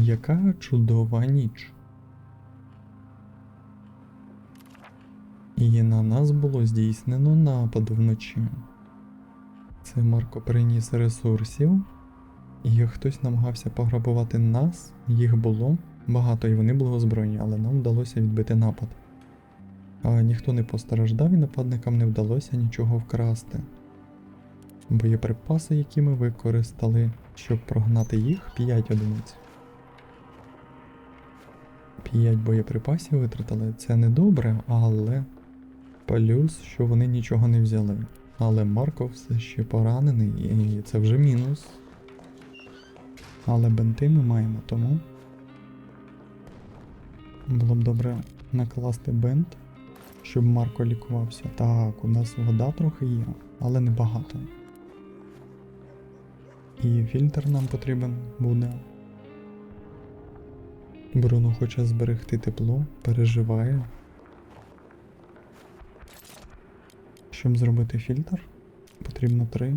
Яка чудова ніч. І на нас було здійснено напад вночі. Це Марко приніс ресурсів, і хтось намагався пограбувати нас, їх було багато, і вони були озброєні, але нам вдалося відбити напад. А ніхто не постраждав і нападникам не вдалося нічого вкрасти. Боєприпаси, які ми використали, щоб прогнати їх, 5 одиниць. 5 боєприпасів витратили. Це не добре, але плюс, що вони нічого не взяли. Але Марко все ще поранений, і це вже мінус. Але бенти ми маємо, тому було б добре накласти бент, щоб Марко лікувався. Так, у нас вода трохи є, але не багато. І фільтр нам потрібен буде. Бруно хоче зберегти тепло, переживає. Щоб зробити фільтр, потрібно три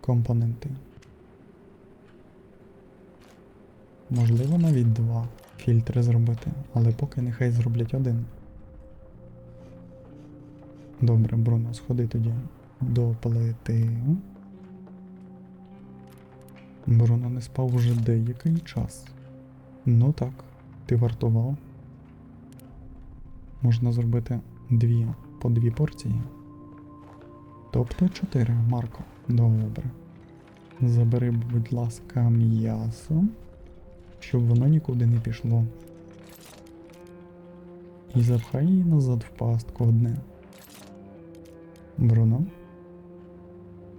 компоненти. Можливо, навіть два фільтри зробити, але поки нехай зроблять один. Добре, Бруно, сходи тоді до плити. Бруно не спав уже деякий час. Ну так, ти вартував. Можна зробити дві по дві порції. Тобто чотири, Марко. Добре. Забери, будь ласка, м'ясо, щоб воно нікуди не пішло. І запхай її назад в пастку одне. Бруно.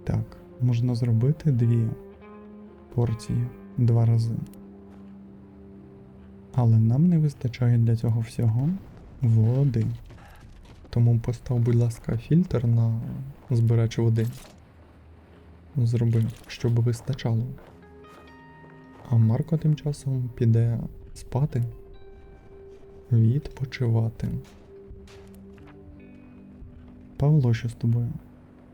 Так, можна зробити дві порції два рази. Але нам не вистачає для цього всього води. Тому постав, будь ласка, фільтр на збирач води. Зроби, щоб вистачало. А Марко тим часом піде спати, відпочивати. Павло, що з тобою?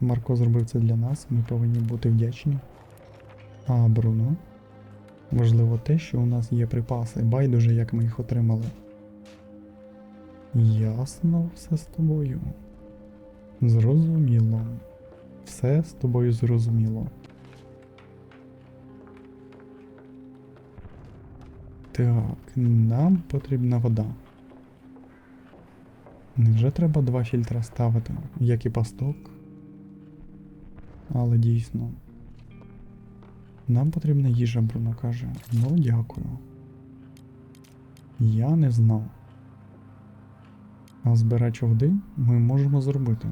Марко зробив це для нас, ми повинні бути вдячні. А Бруно? Важливо те, що у нас є припаси, байдуже, як ми їх отримали. Ясно все з тобою. Зрозуміло. Все з тобою зрозуміло. Так, нам потрібна вода. Невже треба два фільтра ставити, як і пасток? Але дійсно. Нам потрібна їжа, Бруно каже. Ну, дякую. Я не знав. А збирач води ми можемо зробити.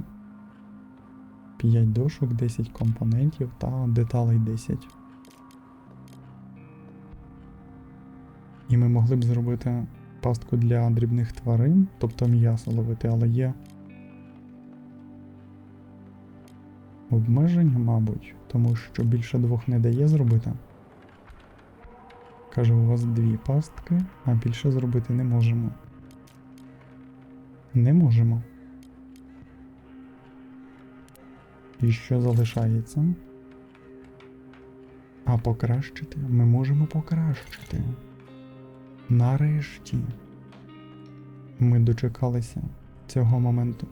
5 дошок, 10 компонентів та деталей 10. І ми могли б зробити пастку для дрібних тварин, тобто м'ясо ловити, але є обмеження, мабуть, тому що більше двох не дає зробити. Каже, у вас дві пастки, а більше зробити не можемо. Не можемо. І що залишається? А покращити ми можемо покращити. Нарешті ми дочекалися цього моменту.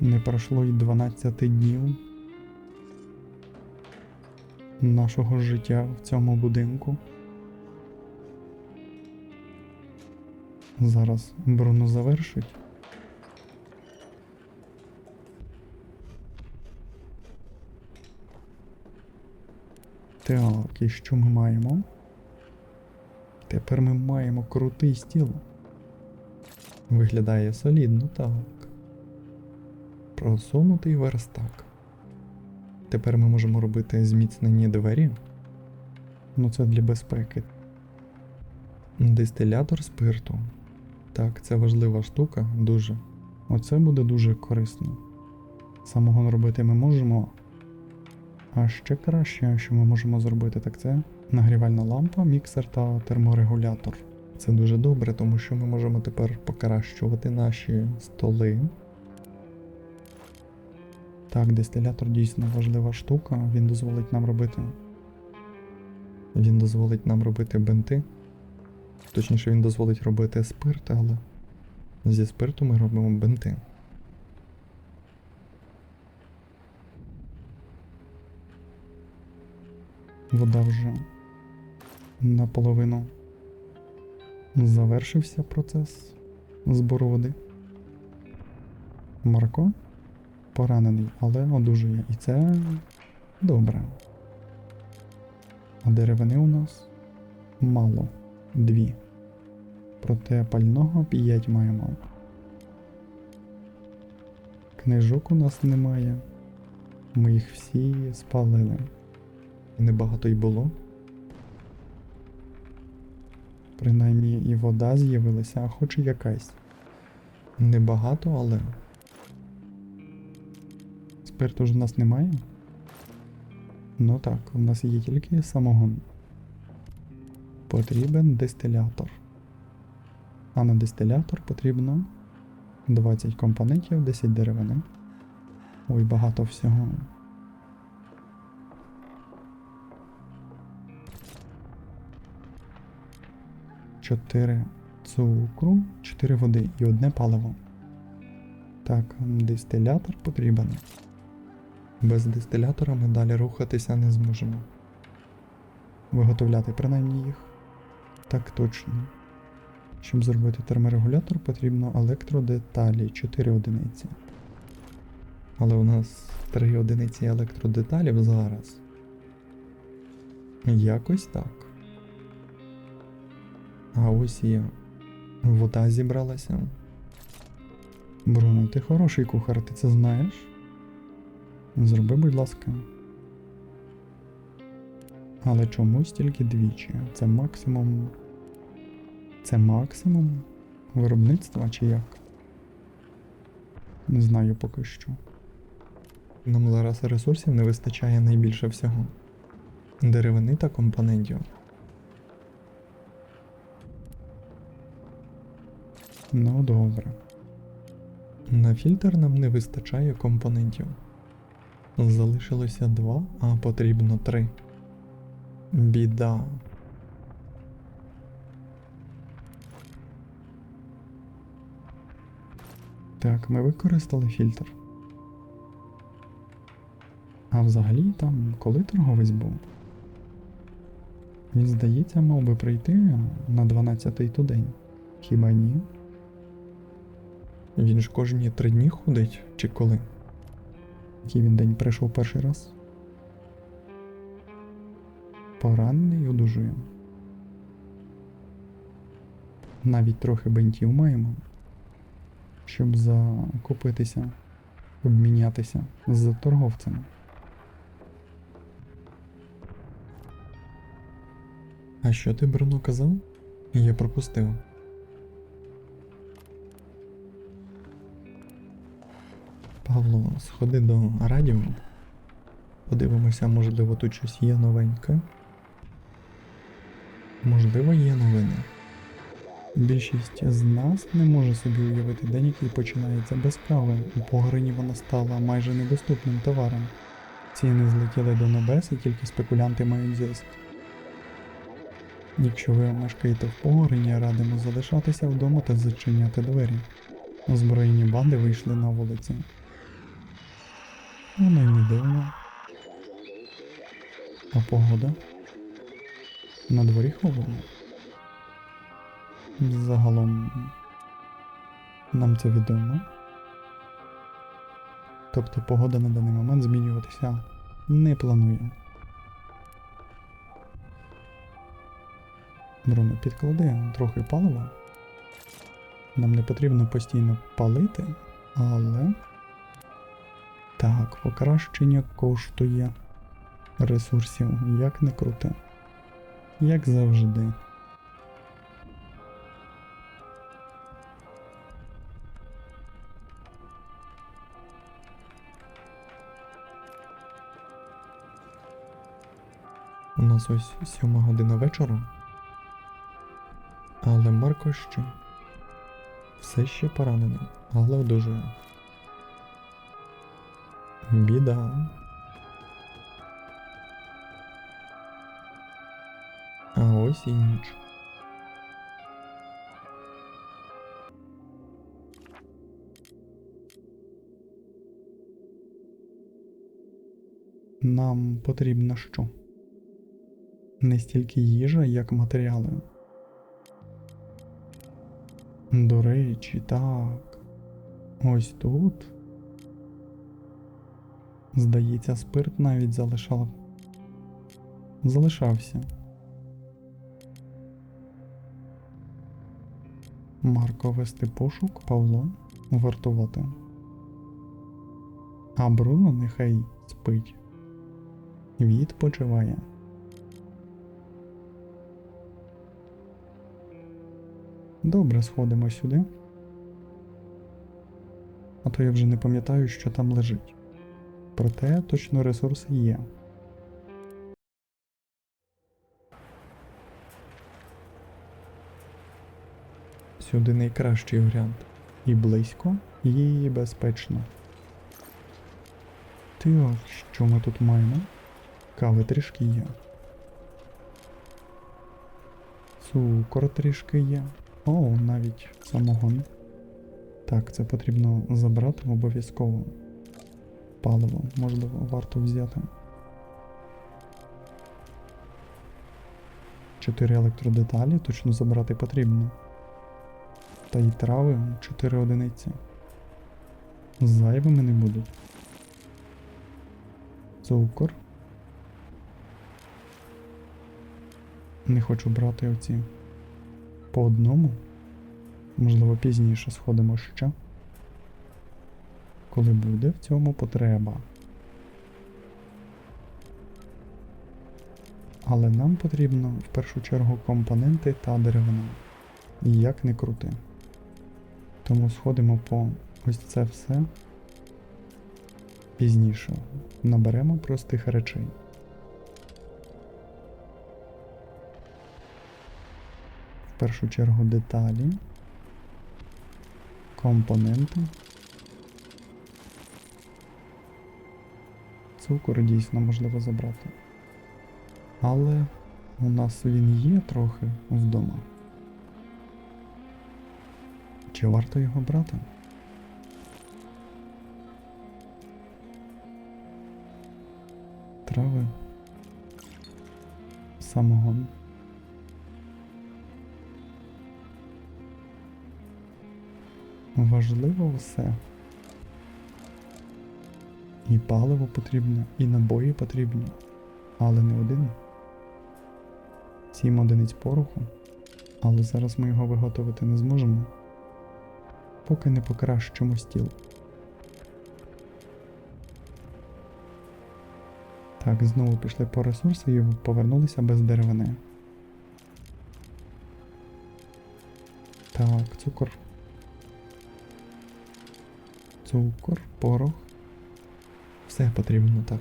Не пройшло й 12 днів нашого життя в цьому будинку. Зараз Бруно завершить. Так, і що ми маємо? Тепер ми маємо крутий стіл. Виглядає солідно, так. Просунутий верстак. Тепер ми можемо робити зміцнені двері. Ну, це для безпеки. Дистилятор спирту. Так, це важлива штука, дуже. Оце буде дуже корисно. Самого робити ми можемо. А ще краще, що ми можемо зробити, так це нагрівальна лампа, міксер та терморегулятор. Це дуже добре, тому що ми можемо тепер покращувати наші столи. Так, дистилятор дійсно важлива штука, він дозволить нам робити Він дозволить нам робити бенти. Точніше, він дозволить робити спирт, але зі спирту ми робимо бенти. Вода вже наполовину завершився процес збору води. Марко поранений, але одужує. І це добре. А деревини у нас мало. Дві. Проте пального п'ять маємо. Книжок у нас немає. Ми їх всі спалили. Небагато й було. Принаймні і вода з'явилася, а хоч і якась. Небагато, але. Спирту ж в нас немає. Ну так, у нас є тільки самогон. Потрібен дистилятор. А на дистилятор потрібно 20 компонентів, 10 деревини. Ой, багато всього. Чотири цукру, 4 води і одне паливо. Так, дистилятор потрібен. Без дистилятора ми далі рухатися не зможемо. Виготовляти принаймні їх. Так точно. Щоб зробити терморегулятор, потрібно електродеталі 4 одиниці. Але у нас 3 одиниці електродеталів зараз. Якось так. А ось і вода зібралася. Бруно, ти хороший кухар, ти це знаєш? Зроби, будь ласка. Але чомусь тільки двічі. Це максимум. Це максимум виробництва чи як? Не знаю поки що. Нам зараз ресурсів не вистачає найбільше всього. Деревини та компонентів. Ну добре. На фільтр нам не вистачає компонентів. Залишилося два, а потрібно три. Біда. Так, ми використали фільтр. А взагалі там коли торговець був? Він, здається, мав би прийти на 12-й ту день. Хіба ні? Він ж кожні три дні ходить, чи коли? Який він день прийшов перший раз? Поранений і одужує. Навіть трохи бентів маємо, щоб закупитися, обмінятися з торговцями. А що ти, Бруно, казав? Я пропустив. Павло, сходи до радіо. Подивимося, можливо, тут щось є новеньке. Можливо, є новини. Більшість з нас не може собі уявити день, який починається без кави. У погрині вона стала майже недоступним товаром. Ціни злетіли до небес і тільки спекулянти мають зиск. Якщо ви мешкаєте в погорині, радимо залишатися вдома та зачиняти двері. Озброєні банди вийшли на вулиці. Воно й не дивно. А погода? На дворі холодно. Загалом нам це відомо. Тобто погода на даний момент змінюватися не планує. Бруно, підклади трохи палива. Нам не потрібно постійно палити, але. Так, покращення коштує ресурсів, як не круте. Як завжди. У нас ось сьома година вечора. Але Марко що? Все ще поранений, але одужує. Біда. А ось і ніч. Нам потрібно що? Не стільки їжа, як матеріали. До речі, так. Ось тут. Здається, спирт навіть залишав. Залишався. Марко вести пошук, Павло вартувати. А Бруно нехай спить. Відпочиває. Добре, сходимо сюди. А то я вже не пам'ятаю, що там лежить. Проте точно ресурси є. Сюди найкращий варіант. І близько, і безпечно. Ти от що ми тут маємо? Кави трішки є. Цукор трішки є. О, навіть самогон. Так, це потрібно забрати обов'язково. Паливо, можливо, варто взяти. Чотири електродеталі точно забрати потрібно. Та й трави 4 одиниці. Зайвими не будуть. Цукор. Не хочу брати оці по одному. Можливо, пізніше сходимо ще. Коли буде в цьому потреба. Але нам потрібно в першу чергу компоненти та деревина. Як не крути. Тому сходимо по ось це все. Пізніше наберемо простих речей. В першу чергу деталі, компоненти. Цукор дійсно можливо забрати. Але у нас він є трохи вдома. Чи варто його брати? Трави. Самогон. Важливо все. І паливо потрібне, і набої потрібні, але не один. Сім одиниць пороху, але зараз ми його виготовити не зможемо, поки не покращимо стіл. Так, знову пішли по ресурси і повернулися без деревини. Так, цукор. Цукор, порох. Все потрібно так.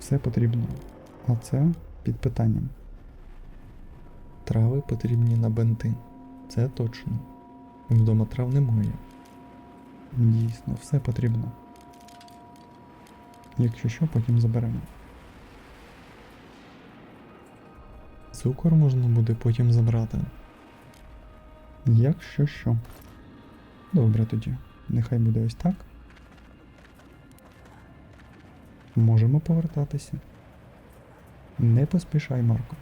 Все потрібно. А це під питанням. Трави потрібні на бенти. Це точно. Вдома трав немає. Дійсно, все потрібно. Якщо що, потім заберемо. Цукор можна буде потім забрати. Якщо що. Добре тоді. Нехай буде ось так. Можемо повертатися. Не поспішай, Марко.